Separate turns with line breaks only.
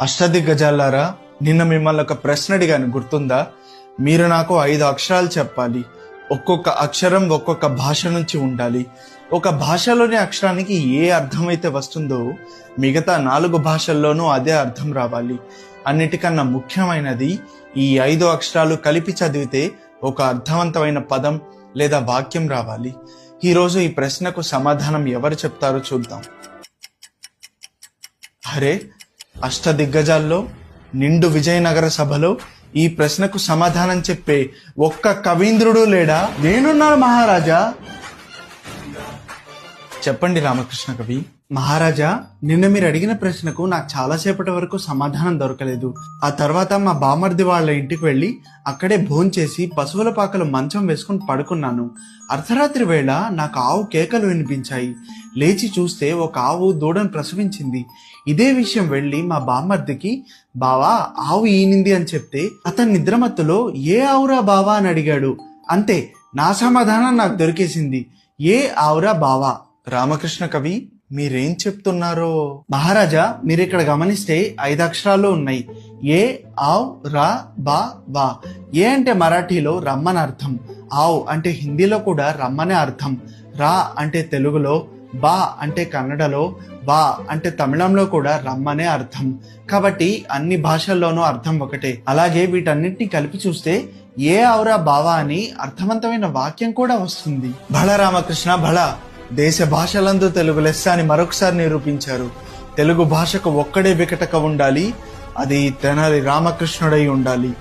అష్టదిగ్గజాలారా నిన్న మిమ్మల్ని ఒక ప్రశ్న అడిగాను గుర్తుందా? మీరు నాకు ఐదు అక్షరాలు చెప్పాలి. ఒక్కొక్క అక్షరం ఒక్కొక్క భాష నుంచి ఉండాలి. ఒక భాషలోని అక్షరానికి ఏ అర్థమైతే వస్తుందో మిగతా నాలుగు భాషల్లోనూ అదే అర్థం రావాలి. అన్నిటికన్నా ముఖ్యమైనది ఈ ఐదు అక్షరాలు కలిపి చదివితే ఒక అర్థవంతమైన పదం లేదా వాక్యం రావాలి. ఈరోజు ఈ ప్రశ్నకు సమాధానం ఎవరు చెప్తారో చూద్దాం. అరే అష్టదిగ్గజాల్లో నిండు విజయనగర సభలో ఈ ప్రశ్నకు సమాధానం చెప్పే ఒక్క కవీంద్రుడు లేడా? నేనున్నాను మహారాజా. చెప్పండి రామకృష్ణ కవి. మహారాజా నిన్న మీరు అడిగిన ప్రశ్నకు నాకు చాలాసేపటి వరకు సమాధానం దొరకలేదు. ఆ తర్వాత మా బామర్ది వాళ్ళ ఇంటికి వెళ్ళి అక్కడే భోంచేసి పశువుల పాకలు మంచం వేసుకుని పడుకున్నాను. అర్ధరాత్రి వేళ నాకు ఆవు కేకలు వినిపించాయి. లేచి చూస్తే ఒక ఆవు దూడను ప్రసవించింది. ఇదే విషయం వెళ్ళి మా బామ్మర్దికి బావా ఆవు ఈనింది అని చెప్తే అతని నిద్రమత్తులో ఏ ఆవురా బావా అని అడిగాడు. అంతే నా సమాధానం నాకు దొరికేసింది. ఏ ఆవురా బావా రామకృష్ణ కవి మీరేం చెప్తున్నారో? మహారాజా మీరు ఇక్కడ గమనిస్తే ఐదు అక్షరాలు ఉన్నాయి. ఏ ఆవ్ రా బా వా. ఏ అంటే మరాఠీలో రమ్మని అర్థం. ఆవ్ అంటే హిందీలో కూడా రమ్మనే అర్థం. రా అంటే తెలుగులో బా అంటే కన్నడలో బా అంటే తమిళంలో కూడా రమ్మనే అర్థం. కాబట్టి అన్ని భాషల్లోనూ అర్థం ఒకటే. అలాగే వీటన్నిటిని కలిపి చూస్తే ఏ ఆవురా బావా అని అర్థవంతమైన వాక్యం కూడా వస్తుంది. బళ రామకృష్ణ బళ. దేశ భాషలందు తెలుగు లెస్స అని మరొకసారి నిరూపించారు. తెలుగు భాషకు ఒక్కడే వికటక ఉండాలి అది తెనాలి రామకృష్ణుడై ఉండాలి.